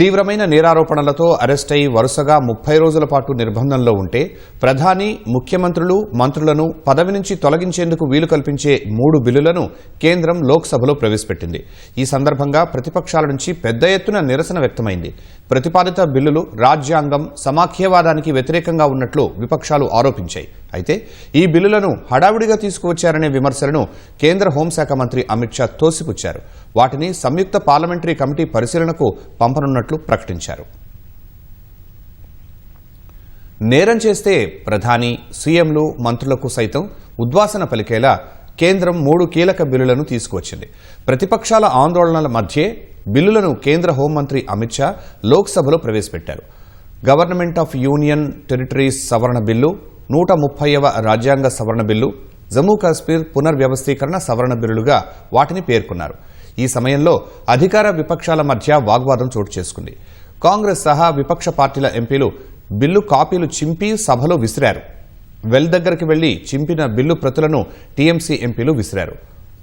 తీవ్రమైన నేరారోపణలతో అరెస్ట్ అయి వరుసగా ముప్పై రోజుల పాటు నిర్బంధంలో ఉంటే ప్రధాని ముఖ్యమంత్రులు మంత్రులను పదవి నుంచి తొలగించేందుకు వీలు కల్పించే మూడు బిల్లులను కేంద్రం లోక్సభలో ప్రవేశపెట్టింది. ఈ సందర్భంగా ప్రతిపక్షాల నుంచి పెద్ద ఎత్తున నిరసన వ్యక్తమైంది. ప్రతిపాదిత బిల్లులు రాజ్యాంగం సమాఖ్యవాదానికి వ్యతిరేకంగా ఉన్నట్లు విపక్షాలు ఆరోపించాయి. అయితే ఈ బిల్లులను హడావుడిగా తీసుకువచ్చారనే విమర్శలను కేంద్ర హోంశాఖ మంత్రి అమిత్ షా తోసిపుచ్చారు. వాటిని సంయుక్త పార్లమెంటరీ కమిటీ పరిశీలనకు పంపనున్నట్టు పంపనున్నట్లు ప్రకటించారు. నేరం చేస్తే ప్రధాని సీఎంలు మంత్రులకు సైతం ఉద్వాసన పలికేలా కేంద్రం మూడు కీలక బిల్లులను తీసుకువచ్చింది. ప్రతిపక్షాల ఆందోళనల మధ్యే బిల్లులను కేంద్ర హోంమంత్రి అమిత్ షా లోక్సభలో ప్రవేశపెట్టారు. గవర్నమెంట్ ఆఫ్ యూనియన్ టెరిటరీస్ సవరణ బిల్లు నూట ముప్పైవ రాజ్యాంగ సవరణ బిల్లు జమ్మూ కాశ్మీర్ పునర్వ్యవస్థీకరణ సవరణ బిల్లులుగా వాటిని పేర్కొన్నారు. ఈ సమయంలో అధికార విపక్షాల మధ్య వాగ్వాదం చోటు చేసుకుంది. కాంగ్రెస్ సహా విపక్ష పార్టీల ఎంపీలు బిల్లు కాపీలు చింపి సభలో విసిరారు. వెల్ దగ్గరికి వెళ్ళి చింపిన బిల్లు ప్రతులను టీఎంసీ ఎంపీలు విసిరారు.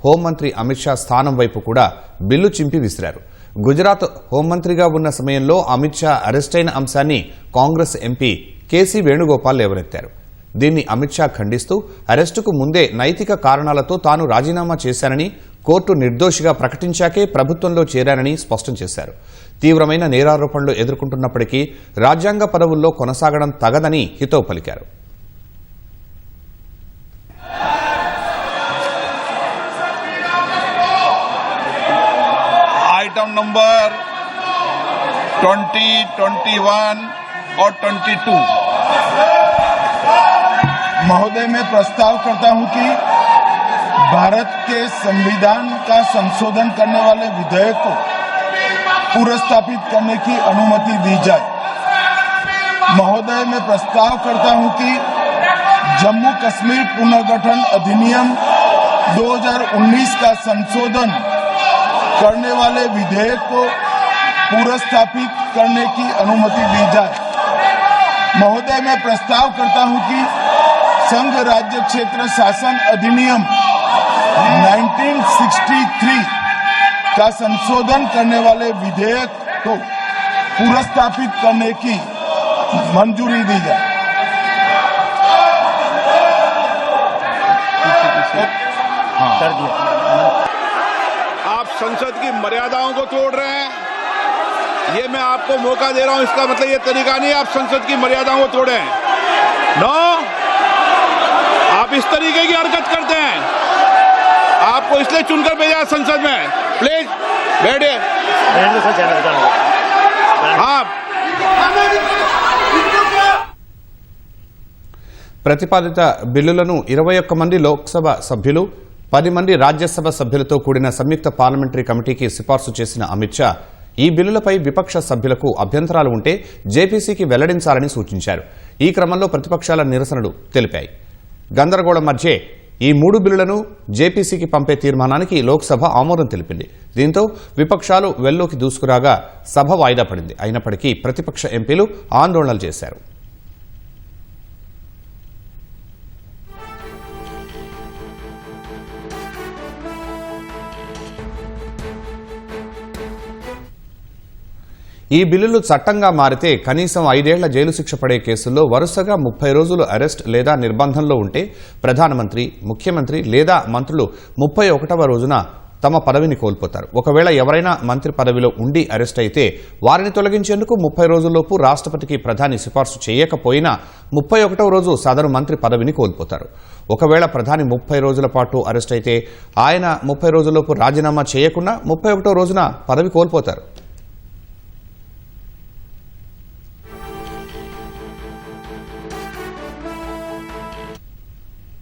హోంమంత్రి అమిత్ షా స్థానం వైపు కూడా బిల్లు చింపి విసిరారు. గుజరాత్ హోంమంత్రిగా ఉన్న సమయంలో అమిత్ షా అరెస్టైన అంశాన్ని కాంగ్రెస్ ఎంపీ కేసీ వేణుగోపాల్ లేవనెత్తారు దీన్ని అమిత్ షా ఖండిస్తూ అరెస్టుకు ముందే నైతిక కారణాలతో తాను రాజీనామా చేశానని కోర్టు నిర్దోషిగా ప్రకటించాకే ప్రభుత్వంలో చేరానని స్పష్టం చేశారు. తీవ్రమైన నేరారోపణలు ఎదుర్కొంటున్నప్పటికీ రాజ్యాంగ పదవుల్లో కొనసాగడం తగదని హితవు పలికారు. Twenty twenty one or twenty two महोदय, मैं प्रस्ताव करता हूँ कि भारत के संविधान का संशोधन करने वाले विधेयक को पुरस्थापित करने की अनुमति दी जाए। महोदय, मैं प्रस्ताव करता हूँ कि जम्मू कश्मीर पुनर्गठन अधिनियम 2019 का संशोधन करने वाले विधेयक को पुरस्थापित करने की अनुमति दी जाए। महोदय, मैं प्रस्ताव करता हूँ कि संघ राज्य क्षेत्र शासन अधिनियम 1963 का संशोधन करने वाले विधेयक को पुरस्थापित करने की मंजूरी दी जाए। कर दिया। आप संसद की मर्यादाओं को तोड़ रहे हैं। ये मैं आपको मौका दे रहा हूँ इसका मतलब ये तरीका नहीं आप संसद की मर्यादाओं को तोड़े नो आप इस तरीके की हरकत करते हैं आपको इसलिए चुनकर भेजा है संसद में प्लीज बैठिए रहने दो सर जाने दो, जाने दो। हाँ ప్రతిపాదిత బిల్లులను ఇరవై ఒక్క మంది లోక్సభ సభ్యులు పది మంది రాజ్యసభ సభ్యులతో కూడిన సంయుక్త పార్లమెంటరీ కమిటీకి సిఫార్సు చేసిన అమిత్ షా ఈ బిల్లులపై విపక్ష సభ్యులకు అభ్యంతరాలు ఉంటే జేపీసీకి వెల్లడించాలని సూచించారు ఈ క్రమంలో ప్రతిపక్షాల నిరసనలు తెలిపాయి గందరగోళం మధ్యే ఈ మూడు బిల్లులను జేపీసీకి పంపే తీర్మానానికి లోక్సభ ఆమోదం తెలిపింది. దీంతో విపక్షాలు వెల్లోకి దూసుకురాగా సభ వాయిదా పడింది. అయినప్పటికీ ప్రతిపక్ష ఎంపీలు ఆందోళనలు చేశారు. ఈ బిల్లులు చట్టంగా మారితే కనీసం ఐదేళ్ళ జైలు శిక్ష పడే కేసుల్లో వరుసగా ముప్పై రోజులు అరెస్ట్ లేదా నిర్బంధంలో ఉంటే ప్రధానమంత్రి ముఖ్యమంత్రి లేదా మంత్రులు ముప్పై ఒకటవ రోజున తమ పదవిని కోల్పోతారు. ఒకవేళ ఎవరైనా మంత్రి పదవిలో ఉండి అరెస్ట్ అయితే వారిని తొలగించేందుకు ముప్పై రోజుల్లోపు రాష్ట్రపతికి ప్రధాని సిఫార్సు చేయకపోయినా ముప్పై ఒకటవ రోజు సదరు మంత్రి పదవిని కోల్పోతారు. ఒకవేళ ప్రధాని ముప్పై రోజుల పాటు అరెస్ట్ అయితే ఆయన ముప్పై రోజుల్లోపు రాజీనామా చేయకుండా ముప్పై ఒకటో రోజున పదవి కోల్పోతారు.